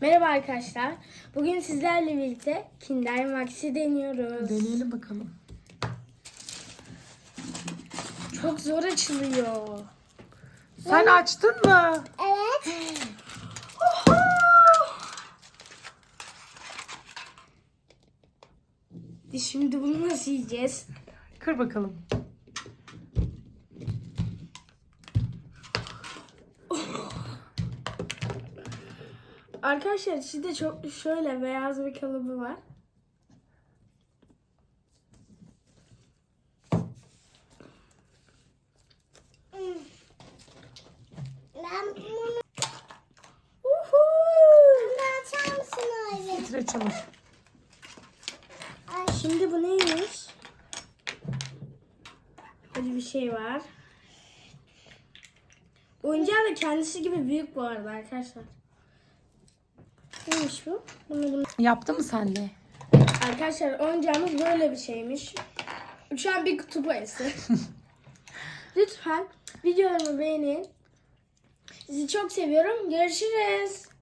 Merhaba arkadaşlar. Bugün sizlerle birlikte Kinder Max'i deniyoruz. Deneyelim bakalım. Çok zor açılıyor. Sen açtın mı? Evet. Şimdi bunu nasıl yiyeceğiz? Kır bakalım. Arkadaşlar içinde çok şöyle beyaz bir kalıbı var. Ben bunu Uhu! açar mısın öyle? Titre çalış. Şimdi bu neymiş? Böyle bir şey var. Oyuncağı da kendisi gibi büyük bu arada arkadaşlar. Neymiş bu? Bunu, bunu. Yaptı mı sen de? Arkadaşlar oyuncağımız böyle bir şeymiş. Uçan bir kutu boyası. Lütfen videolarımı beğenin. Sizi çok seviyorum. Görüşürüz.